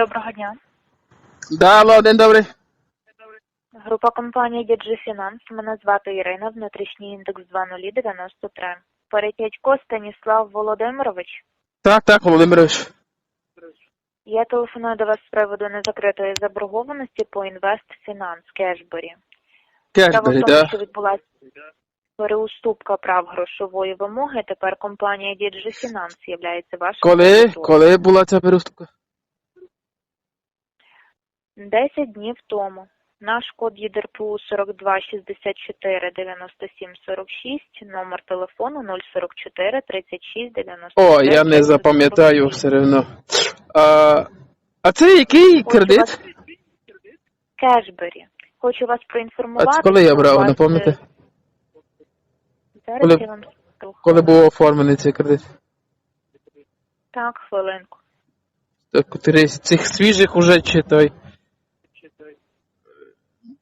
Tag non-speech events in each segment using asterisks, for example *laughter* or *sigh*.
Доброго дня. Да, алло, день добрий. Група компанії DG Finance. Мене звати Ірина, внутрішній індекс 2093. Перетятько Станіслав Володимирович. Так, так, Володимирович. Я телефоную до вас з приводу незакритої заборгованості по Інвест Фінанс Кешбері. Справа в Кешбері, тому, да. що відбулася переуступка прав грошової вимоги. Тепер компанія DG Finance є вашим Коли, кредитором. коли була ця переступка? 10 днів тому. Наш код ЄДРПУ 42 64 97 46, номер телефону 044 36 93. О, я не запам'ятаю все одно. А, а це який Хочу кредит? вас- Кешбері. Хочу вас проінформувати. А це коли я брав, вас, напомните? е, Зараз Коли- я вам скажу. Коли був оформлений цей кредит? Так, хвилинку. Так, з цих свіжих уже чи той?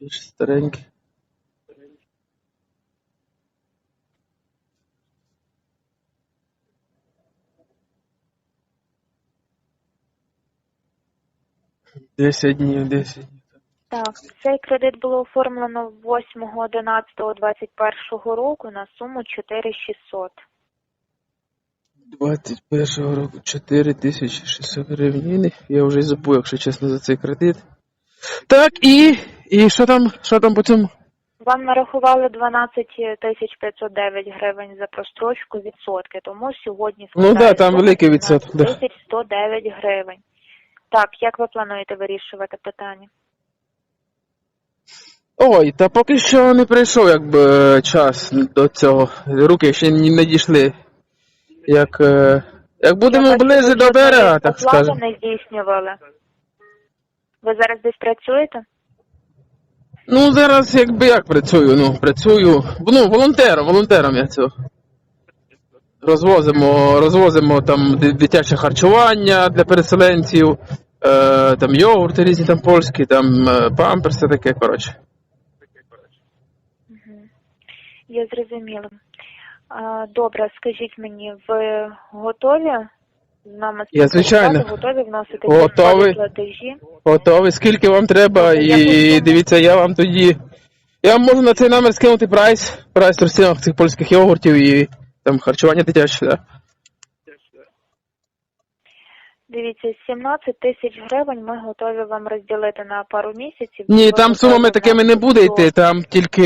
Старенький. Десять днів, десять днів. Так, цей кредит було оформлено 8.11.21 року на суму 4600. 21 року 4600 гривень. Я вже й забув, якщо чесно, за цей кредит. Так, і. І що там? Що там по цьому? Вам нарахували 12 тисяч 509 гривень за прострочку відсотки, тому сьогодні Ну да, там великий відсоток, да. тисяч 109 гривень. Так, як ви плануєте вирішувати питання? Ой, та поки що не прийшов якби час до цього. Руки ще не дійшли. Як, е, як будемо бачу, ви до берега, так скажемо. не здійснювали. Ви зараз десь працюєте? Ну, зараз якби як працюю, ну, працюю. Ну, волонтером, волонтером я цього. Розвозимо, розвозимо там дитяче харчування для переселенців, е, там йогурти різні там польські, там е, памперси таке, коротше. Мгм. Я зрозуміла. Добре, скажіть мені, ви готові з нами Я, звичайно. Готові вносити Готовий. платежі? Готовий, скільки вам треба, я і дивіться, я вам тоді. Я вам можу на цей номер скинути прайс, прайс тростинок цих польських йогуртів і там харчування дитяче, да? Дивіться, 17 тисяч гривень ми готові вам розділити на пару місяців. Ні, Ви там готові сумами такими не буде до- йти, там тільки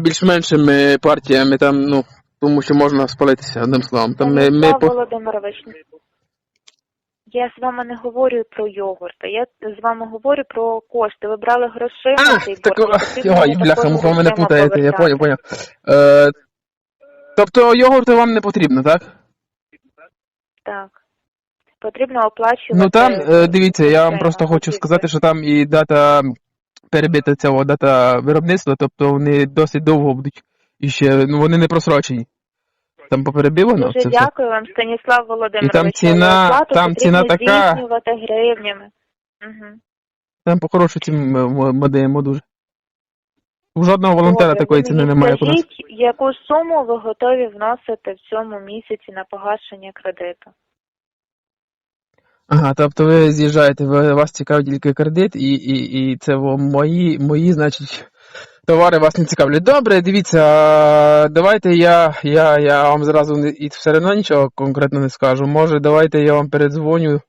більш-меншими партіями, там, ну, тому що можна спалитися, одним словом. Там ми, ми Станіслав по... Володимирович, я з вами не говорю про йогурти, я з вами говорю про кошти. Ви брали грошима А, цей так, борг, ой, бляха, ви мене путаєте, я поняв, поняв. Е, тобто йогурти вам не потрібно, так? Так. Потрібно оплачувати. Ну там, е, дивіться, я вам просто хочу сказати, що там і дата перебита цього дата виробництва, тобто вони досить довго будуть і ще, ну вони не просрочені. Там поперебивано Дуже це все. дякую вам, Станіслав Володимирович. І там ціна- оплату там ціна потрібно така. здійснювати гривнями. Угу. Там по-хорошу ці м- м- ми даємо дуже. У жодного волонтера Добре, такої ви ціни мені немає як у нас. Скажіть, яку суму ви готові вносити в цьому місяці на погашення кредиту? Ага, тобто ви з'їжджаєте, ви, вас цікавить тільки кредит, і, і, і це во- мої, мої, значить, товари вас не цікавлять. Добре, дивіться, давайте я, я, я вам зразу і все одно нічого конкретно не скажу. Може, давайте я вам передзвоню,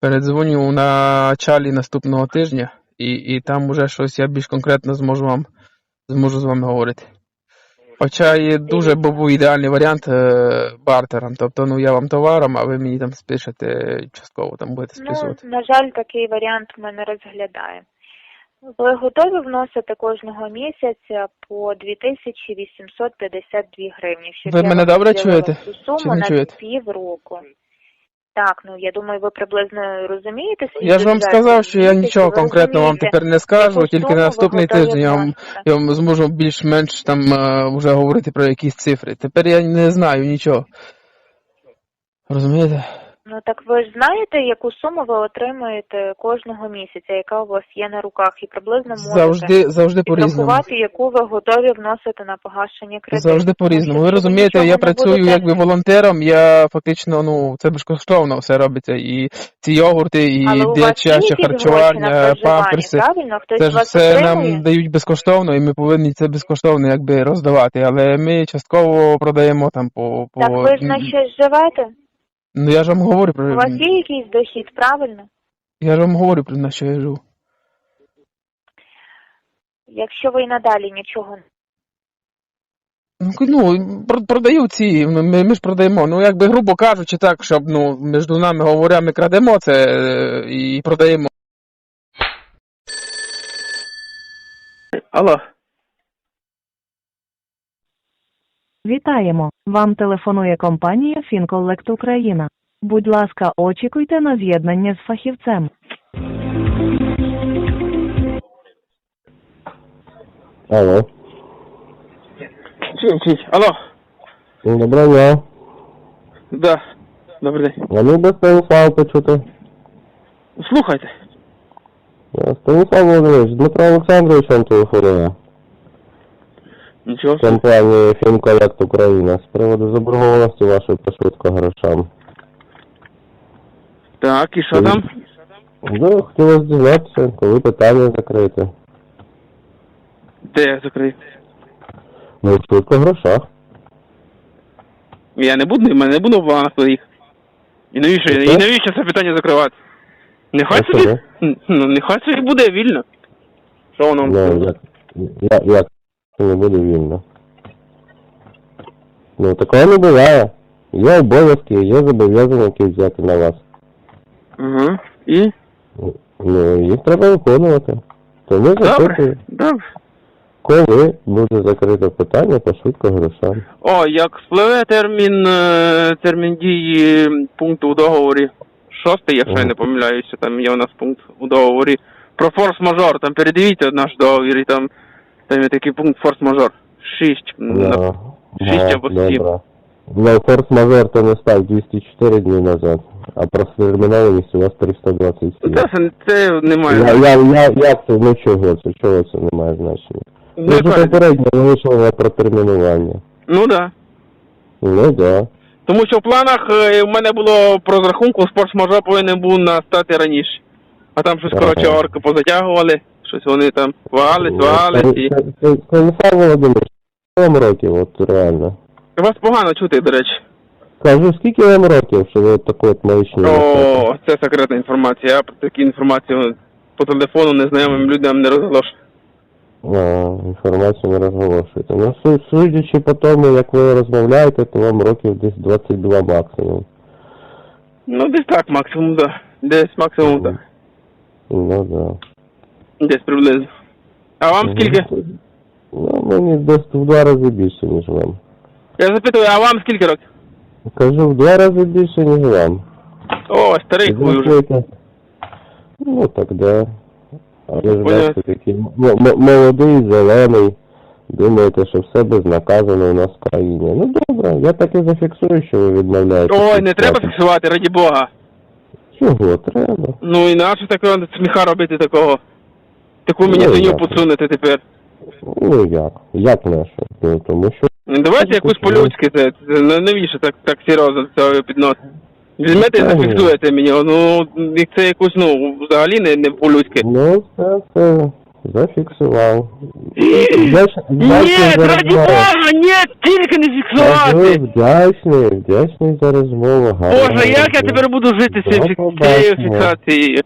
передзвоню у началі наступного тижня, і, і там уже щось я більш конкретно зможу вам, зможу з вами говорити. Хоча є дуже був ідеальний варіант е, бартером. Тобто, ну я вам товаром, а ви мені там спишете частково, там будете списувати. Ну, на жаль, такий варіант ми не розглядаємо. Ви готові вносити кожного місяця по 2852 гривні? Щоб Ви мене добре чуєте? Цю суму Чи не на чуєте? півроку. Так, ну я думаю, ви приблизно розумієте свій Я ж вам сказав, що я нічого конкретно вам тепер не скажу, тільки на наступний тиждень я вам, я вам зможу більш-менш там е, вже говорити про якісь цифри. Тепер я не знаю нічого. Розумієте? Ну так ви ж знаєте, яку суму ви отримуєте кожного місяця, яка у вас є на руках, і приблизно можете Завжди, завжди по-різному. яку ви готові вносити на погашення кредиту. Завжди по-різному. Ви розумієте, я працюю будете- якби волонтером, я фактично, ну, це безкоштовно все робиться. І ці йогурти, і Але дитяче харчування, памперси. правильно? Хтось Це ж вас все отримує? нам дають безкоштовно, і ми повинні це безкоштовно якби роздавати. Але ми частково продаємо там по. по... Так ви ж на щось живете? Ну я ж вам говорю У вас є якийсь дохід, правильно? я ж вам говорю про на що я живу. Якщо ви й надалі нічого не Ну, ну про- продаю ці, ну, ми, ми ж продаємо. Ну, якби грубо кажучи, так, щоб ну, між нами говоря, ми крадемо це е, і продаємо. Алло. Вітаємо! Вам телефонує компанія Фінколект Україна. Будь ласка, очікуйте на з'єднання з фахівцем. Алло. Чи, чи, алло. Доброго дня. Да. Добрий день. А мені би Станіслав почути. Слухайте. Е, Станіслав Володимирович, Дмитро Олександрович вам телефонує. Нічого. Компанії Фінколект Україна з приводу заборгованості вашої по швидко грошам. Так, і що там? Ну, хотілося дізнатися, коли питання закрите. Де я закрив? Ну, в швидко грошах. Я не буду, в мене не буду в планах своїх. І навіщо, і навіщо це питання закривати? Нехай А собі, чому? ну, нехай собі буде вільно. Що воно? Ну, як, як, як це не буде вільно. Ну, такого не буває. Є обов'язки, є зобов'язання, які взяти на вас. Угу. І? Ну, їх треба виконувати. Тому Добре, запитую, добре. коли буде закрите питання по швидко грошам. О, як спливе термін, е, термін дії пункту у договорі. Шостий, якщо я не помиляюся, там є у нас пункт у договорі. Про форс-мажор, там передивіться наш договір, і там, там є такий пункт форс-мажор. Шість. Да. шість або сім. Ну, форс-мажор то не став 204 дні назад, а протермінованість у вас 327. Це, це не має. Я, я, я, це, ну чого це, чого це не має значення? Ну, Ну, це попередньо вийшло на протермінування. Ну да. Ну, да. Тому що в планах е, в мене було по розрахунку форс-мажор повинен був настати раніше. А там щось, Ага. коротше, орки позатягували, щось вони там і. Це- це- це Станіслав Володимирович, скільки вам років, от реально? Вас погано чути, до речі. Кажу, скільки вам років, що ви таку от маячню? О, це секретна інформація. Я про таку інформацію по телефону незнайомим людям не розголошую. А, інформацію не розголошуєте. Ну, су- судячи по тому, як ви розмовляєте, то вам років десь 22 максимум. Ну, десь так, максимум, да. Десь максимум, так. Ну, да. Десь приблизно. А вам скільки? Ну, мені десь в два рази більше, ніж вам. Я запитую, а вам скільки років? Кажу, в два рази більше, ніж вам. О, старий хуй вже. Ну, так, да. Але ж бачите, такий м- м- молодий, зелений. Думаєте, що все безнаказано у нас в країні. Ну, добре, я так і зафіксую, що ви відмовляєте. Ой, не треба фіксувати, раді Бога. Чого треба? Ну і нащо такого сміха робити такого? Таку мені Ну, свиню ясно. подсунути тепер. Ну як? Як наше? Ну тому що Ну, Давайте якусь по-людськи це. це ну, навіщо так, так серйозно цього підносити? Візьмете і зафіксуєте мені, ну, як це якусь, ну, взагалі не, не по-людськи. ну це це зафіксував. *laughs* Ні, Вдяч- вдячний за раді розмову. Бога, ні, тільки не Кажу, фіксувати. вдячний, вдячний за розмову. гарного Боже, як я дня. тепер буду жити з цим До фік- побачення. цією фіксацією?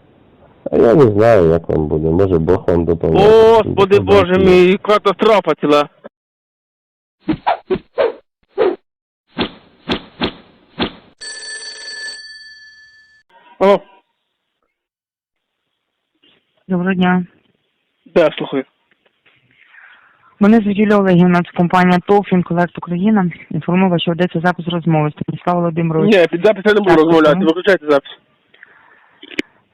А я не знаю, як вам буде. Може Бог вам допоможе. Господи До Боже мій, катастрофа ціла. О, Доброго дня. да, слухаю. Мене звуть Юлія Олегівна, це компанія ТОВ «Фінколект Україна». Інформувала, що ведеться запис розмови. Станіслав Володимирович. Ні, під запис я не буду розмовляти, виключайте запис.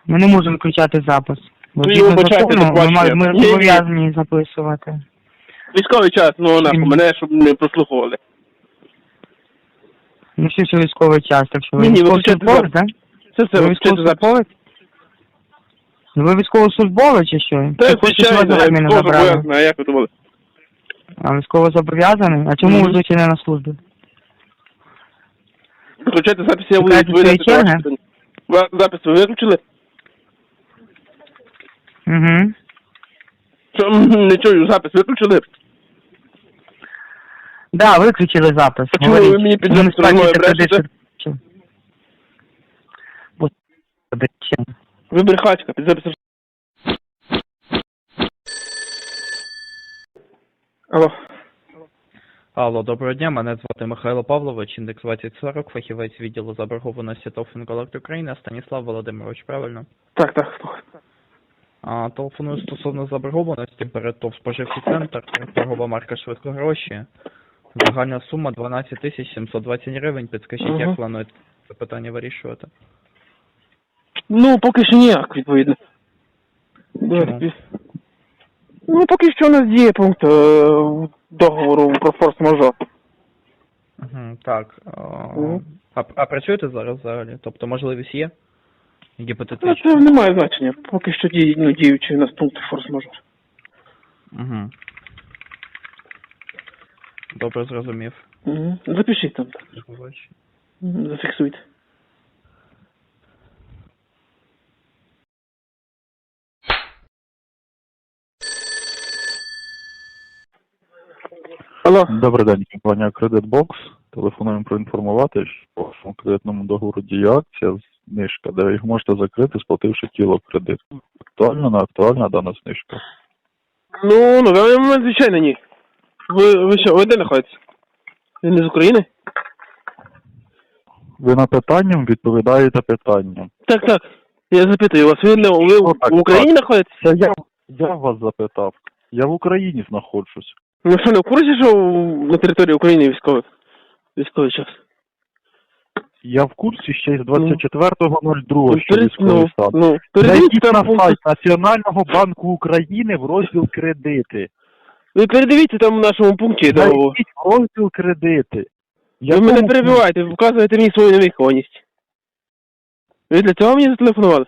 Ми не можемо включати запис. Бо Ви згідно вибачайте, закону, ми, ми Ні, ні. зобов'язані записувати. Військовий час, ну нахуй, мене, щоб не прослухували. Ну, всі що військовий час, так що ви Ні, ні, військовий виключайте службовець, да? Це все, Ви ви запис. військовослужбовець? Ну, Ви військовослужбовець чи що? Хочете, щоб звичайно, вас я армію не теж забрали? боязна, а як ви думали? А військово зобов'язаний? А чому Мгм. ви звичайно на службі? Виключайте запис, я буду Чекайте відповідати своєї на черги? ваші питання. Ви Запис ви виключили? Угу. Що, м, не чую, запис виключили? Да, виключили запис. А чому ви мені під Ви запис брешете? брехачка, під. Алло. Алло, доброго дня. Мене звати Михайло Павлович, індекс 2040, фахівець відділу заборгованості ТОВ «Інколект України, Станіслав Володимирович, правильно? Так, так, слухай. А, телефоную стосовно заборгованості перед ТОВ «Споживчий центр», торгова марка «Швидкогроші». Загальна сума 12 тисяч 720 гривень. Підскажіть, Мгм. як плануєте це питання вирішувати? Ну, поки що ніяк, відповідно. Чому? Ну, поки що у нас діє пункт е, договору про форс-мажор. Угу, так. А, Мгм. а, а працюєте зараз взагалі? Тобто можливість є? Ну, Гіпотетично. це не має значення. Поки що діє, ну, діючий у нас пункт форс-мажор. Угу. Добре, зрозумів. Угу. Запишіть там, так. Мгм, Зафіксуйте. Алло. Добрий день, компанія Кредитбокс. Телефонуємо проінформувати, що по вашому кредитному договору діє акція знижка, де ви їх можете закрити, сплативши тіло кредиту. Актуальна, не актуальна дана знижка. Ну, на даний момент, звичайно, ні. Ви, ви що, ви де знаходитесь? Ви не з України? Ви на питанням відповідаєте питанням. Так, так. Я запитую вас, ви, не, ви Ну, так, в Україні знаходитесь? Це я, я вас запитав. Я в Україні знаходжусь. Ну що, не в курсі, що в- на території України військовий? Військовий час. Я в курсі ще з 24.02, що перед- військовий ну, стан. ну, Зайдіть на сайт Національного банку України в розділ кредити. Ви передивіться там в нашому пункті. Зайдіть в розділ кредити. Ви мене перебиваєте, вказуєте мені свою невихованість. Ви для цього мені зателефонували?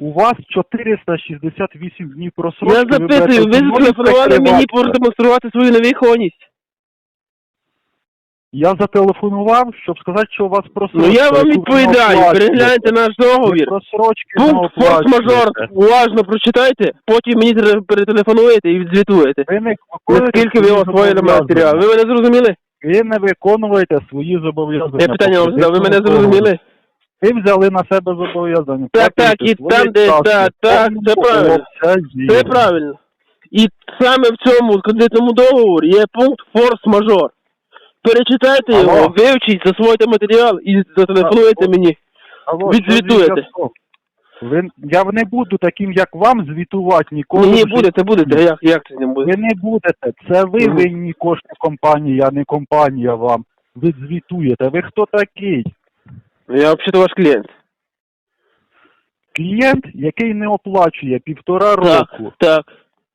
У вас 468 днів просрочки. Я запитую, ви зателефонували мені продемонструвати свою невихованість? Я зателефонував, щоб сказати, що у вас просрочка. Ну я вам відповідаю, перегляньте наш договір. просрочки Пункт форс-мажор уважно прочитайте, потім мені перетелефонуєте і відзвітуєте. Ви не Наскільки ви освоїли матеріал? Ви мене зрозуміли? Ви не виконуєте свої зобов'язання. Я питання вам задав, ви мене зрозуміли? Ви взяли на себе зобов'язання. Так, так, і там, де- так, так, це правильно. Це правильно. І саме в цьому кредитному договорі є пункт форс-мажор. Перечитайте Алло. його, вивчіть, засвойте матеріал і зателефонуйте Алло. мені. Алло, Відзвітуєте. що за зв'язок? Ви, я не буду таким, як вам, звітувати ніколи. Ні, в житті. будете, будете. Як, як це не Ви не будете. Це ви Мгм. винні кошти компанії, а не компанія вам. Ви звітуєте. Ви хто такий? Я взагалі ваш клієнт. Клієнт, який не оплачує півтора Так, року. так.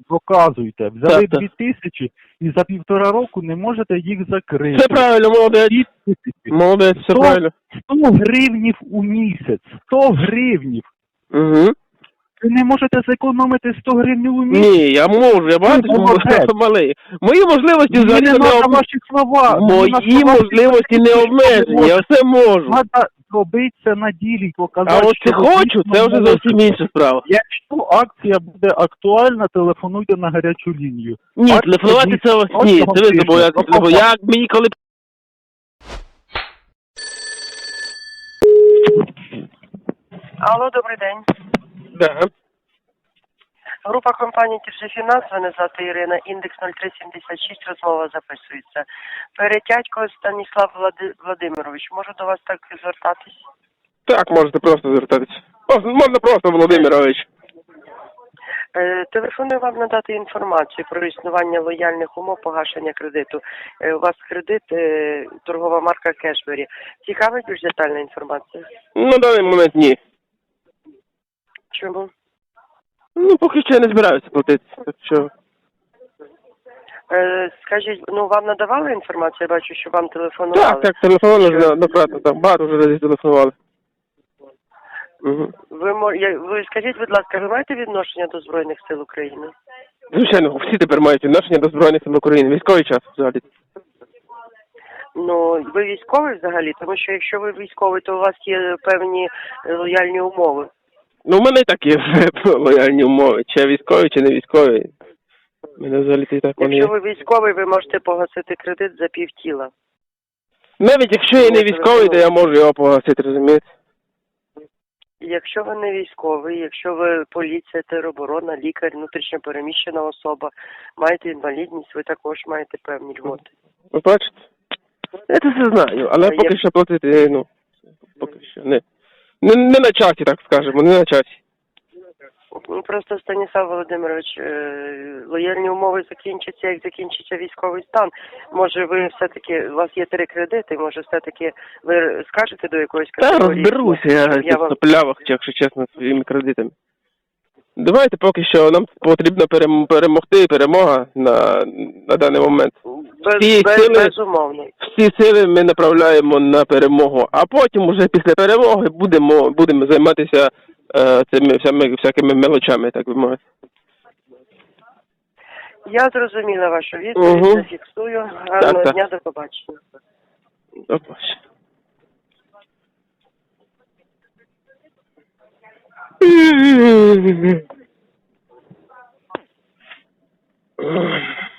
Доказуйте. Взяли Так, так. дві тисячі і за півтора року не можете їх закрити. Все правильно, молодець. Дві тисячі. Молодець, все Сто- правильно. 100 гривнів у місяць. 100 гривнів. Угу. Ви не можете зекономити 100 гривень у місяць. Ні, я можу, я Ви чому молодець. малий. Мої можливості взагалі не не треба обмежені. ваші слова. Мені на Мої слова можливості не обмежені, я все можу. Треба зробити це на ділі, показати, А от чи хочу, це вже зовсім інша справа. Якщо акція буде актуальна, телефонуйте на гарячу лінію. Ні, акція телефонувати це ні, це ви зобов'язані. Як мені коли Алло, добрий день. Да. Група компанії Тіржефінанс, мене звати Ірина, індекс 0376, розмова записується. Перетятько Станіслав Влади... Владимирович, можу до вас так звертатись? Так, можете просто звертатися. О, Можна просто, Володимирович. Е, телефоную вам надати інформацію про існування лояльних умов погашення кредиту. Е, у вас кредит, е, торгова марка Кешбері. Цікавить більш детальна інформація? На даний момент ні. Чому? Ну, поки що я не збираюся платити. Так що. Е, скажіть, ну вам надавали інформацію? Я бачу, що вам телефонували. Так, так, телефонували вже неоднократно, там багато вже разів телефонували. Угу. Ви мо- я- ви скажіть, будь ласка, ви маєте відношення до Збройних сил України? Звичайно, всі тепер мають відношення до Збройних сил України. Військовий час взагалі. Ну, ви військовий взагалі, тому що якщо ви військовий, то у вас є певні е, лояльні умови. Ну, у мене так є *laughs* лояльні умови. Чи я військовий, чи не військовий. Мене взагалі так вони. Якщо ви військовий, ви можете погасити кредит за пів тіла. Навіть якщо я не військовий, то я можу його погасити, розумієте? Якщо ви не військовий, якщо ви поліція, тероборона, лікар, внутрішньо переміщена особа, маєте інвалідність, ви також маєте певні льготи. Ви бачите? Я це все знаю, але А поки що платити, ну, поки що не. Не, не на часі, так скажемо, не на часі. Ну просто Станіслав Володимирович, е, лояльні умови закінчаться, як закінчиться військовий стан. Може, ви все-таки у вас є три кредити, може, все-таки ви скажете до якоїсь Та розберуся я, Я я вам- в плявах, якщо чесно, своїми кредитами. Давайте поки що нам потрібно перем- перемогти перемога на, на даний момент. Без, Всі без, сили- безумовно. Всі сили ми направляємо на перемогу, а потім уже після перемоги будемо, будемо займатися е, цими всями, всякими мелочами, так би мовити. Я зрозуміла вашу відповідь, Мгм. зафіксую. Гарного Так, так. дня, до побачення. До побачення. *laughs* Mm-hmm.